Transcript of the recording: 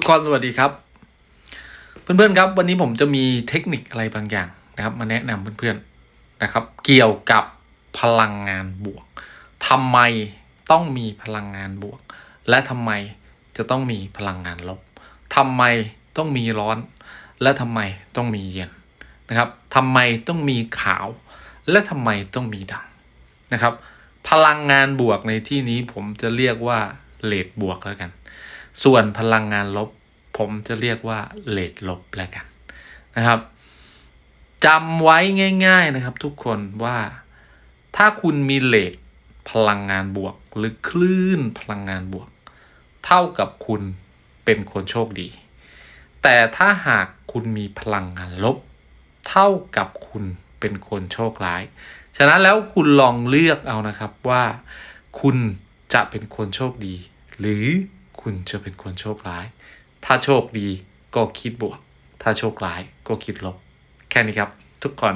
ทุกคนสวัสดีครับ เพื่อนๆครับวันนี้ผมจะมีเทคนิคอะไรบางอย่างนะครับ มาแนะนำเพื่อนๆนะครับ เกี่ยวกับพลังงานบวกทำไมต้องมีพลังงานบวก และทำไมจะต้องมีพลังงานลบทำไมต้องมีร้อน และทำไมต้องมีเย็นนะครับทำไมต้องมีขาว และทำไมต้องมีดำนะครับ พลังงานบวกในที่นี้ผมจะเรียกว่าเลดบวกแล้วกัน ส่วนพลังงานลบ ผมจะเรียกว่าเลดลบแล้วกันนะครับจำไว้ง่าย ๆนะครับ ทุกคนว่าถ้าคุณมีเลดพลังงานบวก หรือคลื่นพลังงานบวก เท่ากับคุณเป็นคนโชคดี แต่ถ้าหากคุณมีพลังงานลบ เท่ากับคุณเป็นคนโชคร้าย ฉะนั้นแล้วคุณลองเลือกเอานะครับว่า คุณจะเป็นคนโชคดี หรือ คุณจะเป็นคนโชคร้าย ถ้าโชคดีก็คิดบวก ถ้าโชคร้ายก็คิดลบ แค่นี้ครับ ทุกคน